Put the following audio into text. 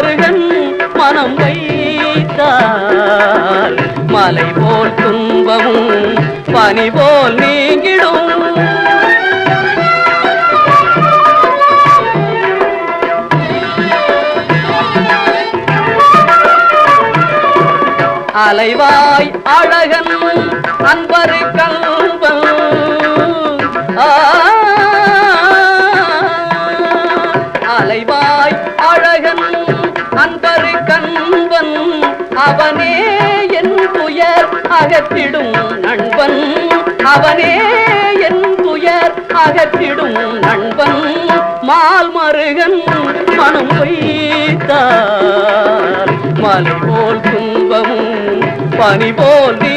மருகன் மனம் வைத்தால் மலை போல் துன்பமும் பனி போல் நீங்கிடும். அலைவாய் அழகன் அன்பரு கல்வன் ஆ, அலைவாய் அழகன் அன்பரு கண்பன் அவனே என் துயர் அகத்திடும் நண்பன். அவனே என் துயர் அகத்திடும் நண்பன். மால் மருகன் மனம் வைத்தார். மலை போல் துன்பமும் பனி போல் நீ